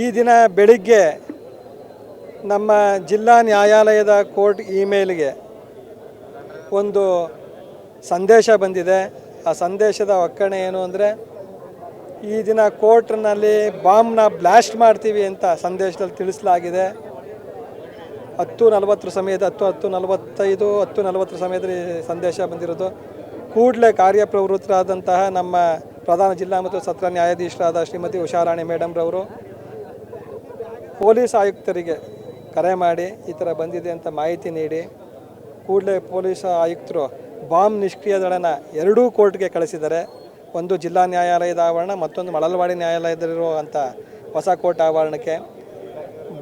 ಈ ದಿನ ಬೆಳಿಗ್ಗೆ ನಮ್ಮ ಜಿಲ್ಲಾ ನ್ಯಾಯಾಲಯದ ಕೋರ್ಟ್ ಇಮೇಲ್ಗೆ ಒಂದು ಸಂದೇಶ ಬಂದಿದೆ. ಆ ಸಂದೇಶದ ಒಕ್ಕಣೆ ಏನು ಅಂದರೆ, ಈ ದಿನ ಕೋರ್ಟ್ನಲ್ಲಿ ಬಾಂಬ್ನ ಬ್ಲಾಸ್ಟ್ ಮಾಡ್ತೀವಿ ಅಂತ ಸಂದೇಶದಲ್ಲಿ ತಿಳಿಸಲಾಗಿದೆ. ಹತ್ತು ನಲವತ್ತರ ಸಮಯದ ಹತ್ತು ಹತ್ತು ನಲವತ್ತೈದು, ಹತ್ತು ನಲವತ್ತರ ಸಮಯದಲ್ಲಿ ಸಂದೇಶ ಬಂದಿರೋದು. ಕೂಡಲೇ ಕಾರ್ಯಪ್ರವೃತ್ತರಾದಂತಹ ನಮ್ಮ ಪ್ರಧಾನ ಜಿಲ್ಲಾ ಮತ್ತು ಸತ್ರ ನ್ಯಾಯಾಧೀಶರಾದ ಶ್ರೀಮತಿ ಉಷಾರಾಣಿ ಮೇಡಮ್ರವರು ಪೊಲೀಸ್ ಆಯುಕ್ತರಿಗೆ ಕರೆ ಮಾಡಿ ಈ ಥರ ಬಂದಿದೆ ಅಂತ ಮಾಹಿತಿ ನೀಡಿ ಕೂಡಲೇ ಪೊಲೀಸ್ ಆಯುಕ್ತರು ಬಾಂಬ್ ನಿಷ್ಕ್ರಿಯ ದಳನ ಎರಡೂ ಕೋರ್ಟ್ಗೆ ಕಳಿಸಿದ್ದಾರೆ ಒಂದು ಜಿಲ್ಲಾ ನ್ಯಾಯಾಲಯದ ಆವರಣ, ಮತ್ತೊಂದು ಮಳಲವಾಡಿ ನ್ಯಾಯಾಲಯದಲ್ಲಿರುವಂಥ ಹೊಸ ಕೋರ್ಟ್ ಆವರಣಕ್ಕೆ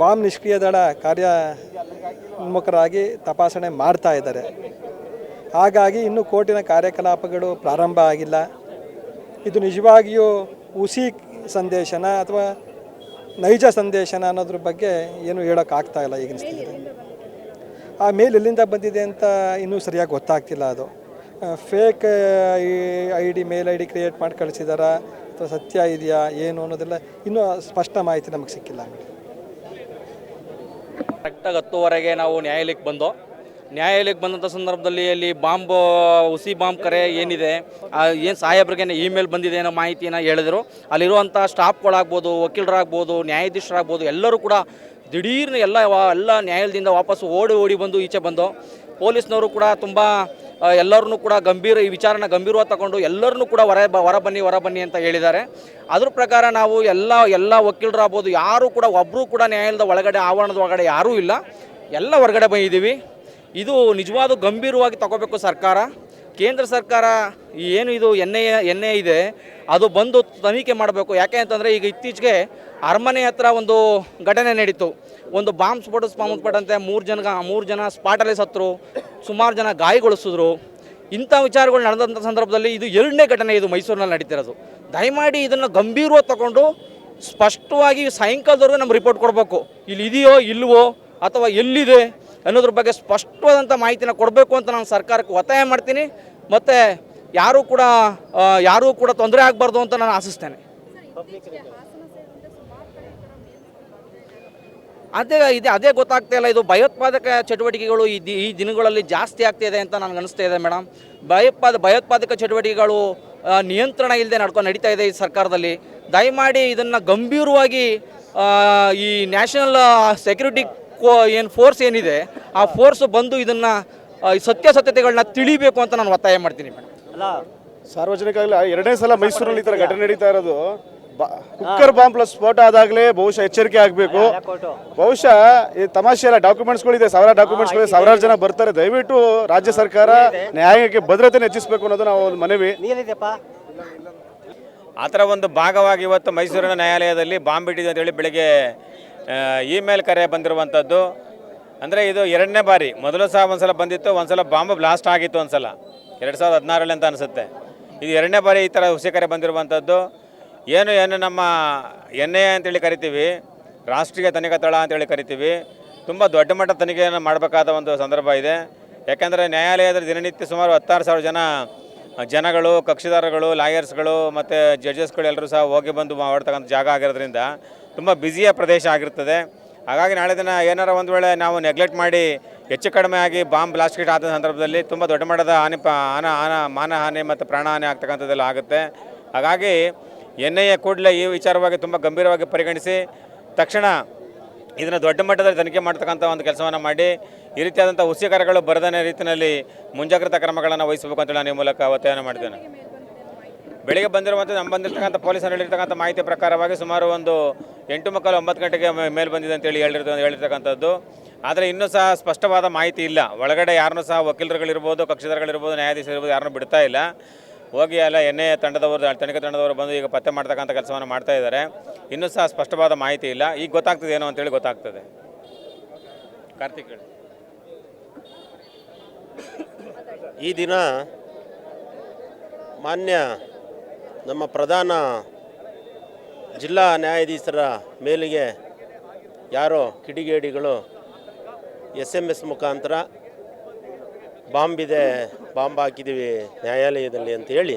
ಬಾಂಬ್ ನಿಷ್ಕ್ರಿಯ ದಳ ಕಾರ್ಯೋನ್ಮುಖರಾಗಿ ತಪಾಸಣೆ ಮಾಡ್ತಾ ಇದ್ದಾರೆ. ಹಾಗಾಗಿ ಇನ್ನೂ ಕೋರ್ಟಿನ ಕಾರ್ಯಕಲಾಪಗಳು ಪ್ರಾರಂಭ ಆಗಿಲ್ಲ. ಇದು ನಿಜವಾಗಿಯೂ ಹುಸಿ ಸಂದೇಶನ ಅಥವಾ ನೈಜ ಸಂದೇಶನ ಅನ್ನೋದ್ರ ಬಗ್ಗೆ ಏನು ಹೇಳೋಕ್ಕಾಗ್ತಾ ಇಲ್ಲ ಈಗಿನ ಸ್ಥಿತಿ ಆ ಮೇಲ್ ಎಲ್ಲಿಂದ ಬಂದಿದೆ ಅಂತ ಇನ್ನೂ ಸರಿಯಾಗಿ ಗೊತ್ತಾಗ್ತಿಲ್ಲ ಅದು. Fake I D mail I D create ಮಾಡಿ ಕಳಿಸಿದಾರಾ ಅಥವಾ ಸತ್ಯ ಇದೆಯಾ, ಏನು ಅನ್ನೋದೆಲ್ಲ ಇನ್ನೂ ಸ್ಪಷ್ಟ ಮಾಹಿತಿ ನಮಗೆ ಸಿಕ್ಕಿಲ್ಲ. ಕರೆಕ್ಟಾಗಿ ಹತ್ತುವರೆಗೆ ನಾವು ನ್ಯಾಯಾಲಯಕ್ಕೆ ಬಂದು ನ್ಯಾಯಾಲಯಕ್ಕೆ ಬಂದಂಥ ಸಂದರ್ಭದಲ್ಲಿ ಅಲ್ಲಿ ಬಾಂಬ್, ಹುಸಿ ಬಾಂಬ್ ಕರೆ ಏನಿದೆ ಏನು ಸಾಹೇಬ್ರಿಗೆ ಇಮೇಲ್ ಬಂದಿದೆ ಅನ್ನೋ ಮಾಹಿತಿಯನ್ನು ಹೇಳಿದರು. ಅಲ್ಲಿರುವಂಥ ಸ್ಟಾಫ್ಗಳಾಗ್ಬೋದು, ವಕೀಲರಾಗ್ಬೋದು, ನ್ಯಾಯಾಧೀಶರಾಗ್ಬೋದು, ಎಲ್ಲರೂ ಕೂಡ ದಿಢೀರ್ನ ಎಲ್ಲ ಎಲ್ಲ ನ್ಯಾಯಾಲಯದಿಂದ ವಾಪಸ್ ಓಡಿ ಓಡಿ ಬಂದು ಈಚೆ ಬಂದು, ಪೊಲೀಸ್ನವರು ಕೂಡ ತುಂಬ ಎಲ್ಲರನ್ನೂ ಕೂಡ ಗಂಭೀರ, ಈ ವಿಚಾರನ ಗಂಭೀರವಾಗಿ ತಗೊಂಡು ಎಲ್ಲರನ್ನೂ ಕೂಡ ಹೊರ ಬ ಹೊರ ಬನ್ನಿ ಹೊರ ಬನ್ನಿ ಅಂತ ಹೇಳಿದ್ದಾರೆ. ಅದ್ರ ಪ್ರಕಾರ ನಾವು ಎಲ್ಲ ಎಲ್ಲ ವಕೀಲರಾಗ್ಬೋದು, ಯಾರೂ ಕೂಡ ಒಬ್ಬರೂ ಕೂಡ ನ್ಯಾಯಾಲಯದ ಒಳಗಡೆ, ಆವರಣದ ಒಳಗಡೆ ಯಾರೂ ಇಲ್ಲ. ಎಲ್ಲ ಹೊರಗಡೆ ಬಂದಿದ್ದೀವಿ. ಇದು ನಿಜವಾದ ಗಂಭೀರವಾಗಿ ತಗೋಬೇಕು ಸರ್ಕಾರ. ಕೇಂದ್ರ ಸರ್ಕಾರ ಏನು ಇದು ಎನ್ ಎ ಐ ಇದೆ, ಅದು ಬಂದು ತನಿಖೆ ಮಾಡಬೇಕು. ಯಾಕೆ ಅಂತಂದರೆ ಈಗ ಇತ್ತೀಚೆಗೆ ಅರಮನೆ ಹತ್ರ ಒಂದು ಘಟನೆ ನಡೀತು. ಒಂದು ಬಾಂಬ್ ಸ್ಫೋಟ ಸಂಬಂಧಪಟ್ಟಂತೆ ಮೂರು ಜನ ಮೂರು ಜನ ಸ್ಪಾಟಲ್ಲಿ ಸತ್ತರು, ಸುಮಾರು ಜನ ಗಾಯಗೊಳಿಸಿದ್ರು. ಇಂಥ ವಿಚಾರಗಳು ನಡೆದಂಥ ಸಂದರ್ಭದಲ್ಲಿ ಇದು ಎರಡನೇ ಘಟನೆ ಇದು ಮೈಸೂರಿನಲ್ಲಿ ನಡೀತಿರೋದು. ದಯಮಾಡಿ ಇದನ್ನು ಗಂಭೀರವಾಗಿ ತಗೊಂಡು ಸ್ಪಷ್ಟವಾಗಿ ಸಾಯಂಕಾಲದವರೆಗೂ ನಮ್ಮ ರಿಪೋರ್ಟ್ ಕೊಡಬೇಕು. ಇಲ್ಲಿ ಇದೆಯೋ ಇಲ್ಲವೋ ಅಥವಾ ಎಲ್ಲಿದೆ ಅನ್ನೋದ್ರ ಬಗ್ಗೆ ಸ್ಪಷ್ಟವಾದಂಥ ಮಾಹಿತಿನ ಕೊಡಬೇಕು ಅಂತ ನಾನು ಸರ್ಕಾರಕ್ಕೆ ಒತ್ತಾಯ ಮಾಡ್ತೀನಿ. ಮತ್ತು ಯಾರೂ ಕೂಡ ಯಾರೂ ಕೂಡ ತೊಂದರೆ ಆಗಬಾರ್ದು ಅಂತ ನಾನು ಆಶಿಸ್ತೇನೆ. ಅದೇ, ಇದೆ, ಅದೇ ಗೊತ್ತಾಗ್ತಾ ಇಲ್ಲ. ಇದು ಭಯೋತ್ಪಾದಕ ಚಟುವಟಿಕೆಗಳು ಈ ಈ ದಿನಗಳಲ್ಲಿ ಜಾಸ್ತಿ ಆಗ್ತಾ ಇದೆ ಅಂತ ನನಗೆ ಅನಿಸ್ತಾ ಇದೆ ಮೇಡಮ್. ಭಯೋತ್ಪಾದ, ಭಯೋತ್ಪಾದಕ ಚಟುವಟಿಕೆಗಳು ನಿಯಂತ್ರಣ ಇಲ್ಲದೆ ನಡ್ಕೊಂಡು ನಡೀತಾ ಇದೆ ಈ ಸರ್ಕಾರದಲ್ಲಿ. ದಯಮಾಡಿ ಇದನ್ನು ಗಂಭೀರವಾಗಿ ಈ ನ್ಯಾಷನಲ್ ಸೆಕ್ಯೂರಿಟಿ ಏನು ಫೋರ್ಸ್ ಏನಿದೆ ಆ ಫೋರ್ಸ್ ಬಂದು ಇದನ್ನು ಸತ್ಯಾಸತ್ಯತೆಗಳನ್ನ ತಿಳಿಬೇಕು ಅಂತ ನಾನು ಒತ್ತಾಯ ಮಾಡ್ತೀನಿ ಮೇಡಮ್ ಸಾರ್ವಜನಿಕ ಆಗಲಿ ಎರಡನೇ ಸಲ ಮೈಸೂರಲ್ಲಿ ಈ ಥರ ಘಟನೆ ನಡೀತಾ ಇರೋದು ಬ- ಕುಕ್ಕರ್ ಬಾಂಬ್ ಪ್ಲಸ್ ಸ್ಫೋಟ ಆದಾಗಲೇ ಬಹುಶಃ ಎಚ್ಚರಿಕೆ ಆಗಬೇಕು. ಬಹುಶಃ ಈ ತಮಾಷೆ ಎಲ್ಲ ಡಾಕ್ಯುಮೆಂಟ್ಸ್ಗಳಿದೆ ಸಾವಿರ ಡಾಕ್ಯುಮೆಂಟ್ಸ್ಗಳಿದೆ ಸಾವಿರಾರು ಜನ ಬರ್ತಾರೆ. ದಯವಿಟ್ಟು ರಾಜ್ಯ ಸರ್ಕಾರ ನ್ಯಾಯಕ್ಕೆ ಭದ್ರತೆ ಹೆಚ್ಚಿಸಬೇಕು ಅನ್ನೋದು ನಾವು ಒಂದು ಮನವಿ. ಆ ಥರ ಒಂದು ಭಾಗವಾಗಿ ಇವತ್ತು ಮೈಸೂರಿನ ನ್ಯಾಯಾಲಯದಲ್ಲಿ ಬಾಂಬ್ ಇಟ್ಟಿದೆ ಅಂತೇಳಿ ಬೆಳಿಗ್ಗೆ ಇಮೇಲ್ ಕರೆ ಬಂದಿರುವಂಥದ್ದು, ಅಂದರೆ ಇದು ಎರಡನೇ ಬಾರಿ. ಮೊದಲು ಸಹ ಒಂದ್ಸಲ ಬಂದಿತ್ತು, ಒಂದ್ಸಲ ಬಾಂಬ್ ಬ್ಲಾಸ್ಟ್ ಆಗಿತ್ತು ಒಂದ್ಸಲ. ಎರಡು ಸಾವಿರದ ಹದಿನಾರಲ್ಲಿ ಅಂತ ಅನಿಸುತ್ತೆ. ಇದು ಎರಡನೇ ಬಾರಿ ಈ ಥರ ಹುಸಿ ಕರೆ ಬಂದಿರುವಂಥದ್ದು. ಏನು ಏನು ನಮ್ಮ ಎನ್ ಎ ಅಂತೇಳಿ ಕರಿತೀವಿ, ರಾಷ್ಟ್ರೀಯ ತನಿಖಾ ತಳ ಅಂತೇಳಿ ಕರಿತೀವಿ, ತುಂಬ ದೊಡ್ಡ ಮಟ್ಟ ತನಿಖೆಯನ್ನು ಮಾಡಬೇಕಾದ ಒಂದು ಸಂದರ್ಭ ಇದೆ. ಯಾಕೆಂದರೆ ನ್ಯಾಯಾಲಯದಲ್ಲಿ ದಿನನಿತ್ಯ ಸುಮಾರು ಹತ್ತಾರು ಸಾವಿರ ಜನ ಜನಗಳು, ಕಕ್ಷಿದಾರಗಳು, ಲಾಯರ್ಸ್ಗಳು ಮತ್ತು ಜಡ್ಜಸ್ಗಳು ಎಲ್ಲರೂ ಸಹ ಹೋಗಿ ಬಂದು ಮಾಡ್ತಕ್ಕಂಥ ಜಾಗ ಆಗಿರೋದ್ರಿಂದ ತುಂಬ ಬ್ಯುಸಿಯ ಪ್ರದೇಶ ಆಗಿರ್ತದೆ. ಹಾಗಾಗಿ ನಾಳೆ ದಿನ ಏನಾರ ಒಂದು ವೇಳೆ ನಾವು ನೆಗ್ಲೆಕ್ಟ್ ಮಾಡಿ ಹೆಚ್ಚು ಕಡಿಮೆ ಆಗಿ ಬಾಂಬ್ ಬ್ಲಾಸ್ಟ್ ಕಿಟ್ ಆದ ಸಂದರ್ಭದಲ್ಲಿ ತುಂಬ ದೊಡ್ಡ ಮಟ್ಟದ ಹಾನಿ ಹಾನ ಹಾನ ಮಾನಹಾನಿ ಮತ್ತು ಪ್ರಾಣಹಾನಿ ಆಗ್ತಕ್ಕಂಥದ್ದೆಲ್ಲ ಆಗುತ್ತೆ. ಹಾಗಾಗಿ ಎನ್ ಐ ಎ ಕೂಡಲೇ ಈ ವಿಚಾರವಾಗಿ ತುಂಬ ಗಂಭೀರವಾಗಿ ಪರಿಗಣಿಸಿ ತಕ್ಷಣ ಇದನ್ನು ದೊಡ್ಡ ಮಟ್ಟದಲ್ಲಿ ತನಿಖೆ ಮಾಡ್ತಕ್ಕಂಥ ಒಂದು ಕೆಲಸವನ್ನು ಮಾಡಿ ಈ ರೀತಿಯಾದಂಥ ಹುಸಿಕರಗಳು ಬರದನೇ ರೀತಿಯಲ್ಲಿ ಮುಂಜಾಗ್ರತಾ ಕ್ರಮಗಳನ್ನು ವಹಿಸಬೇಕು ಅಂತೇಳಿ ನಾನು ಈ ಮೂಲಕ ಒತ್ತಾಯನ ಮಾಡಿದ್ದೇನೆ ಬೆಳಿಗ್ಗೆ ಬಂದಿರುವಂಥ ನಮ್ಮ ಬಂದಿರ್ತಕ್ಕಂಥ ಪೊಲೀಸರು ಹೇಳಿರ್ತಕ್ಕಂಥ ಮಾಹಿತಿ ಪ್ರಕಾರವಾಗಿ ಸುಮಾರು ಒಂದು ಎಂಟು ಮಕ್ಕಳು ಒಂಬತ್ತು ಗಂಟೆಗೆ ಮೇಲೆ ಬಂದಿದೆ ಅಂತೇಳಿ ಹೇಳಿರ್ತ ಹೇಳಿರ್ತಕ್ಕಂಥದ್ದು. ಆದರೆ ಇನ್ನೂ ಸಹ ಸ್ಪಷ್ಟವಾದ ಮಾಹಿತಿ ಇಲ್ಲ. ಒಳಗಡೆ ಯಾರನ್ನೂ ಸಹ ವಕೀಲರುಗಳಿರ್ಬೋದು, ಕಕ್ಷಿದಾರಗಳಿರ್ಬೋದು ನ್ಯಾಯಾಧೀಶರಿರ್ಬೋದು ಯಾರನ್ನೂ ಬಿಡ್ತಾ ಇಲ್ಲ. ಹೋಗಿ ಎಲ್ಲ ಎನ್ ಎ ತಂಡದವರು, ತನಿಖೆ ತಂಡದವರು ಬಂದು ಈಗ ಪತ್ತೆ ಮಾಡ್ತಕ್ಕಂಥ ಕೆಲಸವನ್ನು ಮಾಡ್ತಾ ಇದ್ದಾರೆ. ಇನ್ನೂ ಸಹ ಸ್ಪಷ್ಟವಾದ ಮಾಹಿತಿ ಇಲ್ಲ. ಈಗ ಗೊತ್ತಾಗ್ತದೆ ಏನೋ ಅಂತೇಳಿ ಗೊತ್ತಾಗ್ತದೆ. ಕಾರ್ತಿಕ್ ಹೇಳಿ. ಈ ದಿನ ಮಾನ್ಯ ನಮ್ಮ ಪ್ರಧಾನ ಜಿಲ್ಲಾ ನ್ಯಾಯಾಧೀಶರ ಮೇಲಿಗೆ ಯಾರೋ ಕಿಡಿಗೇಡಿಗಳು ಎಸ್ ಎಂ ಎಸ್ ಮುಖಾಂತರ ಬಾಂಬಿದೆ, ಬಾಂಬ್ ಹಾಕಿದ್ದೀವಿ ನ್ಯಾಯಾಲಯದಲ್ಲಿ ಅಂತ ಹೇಳಿ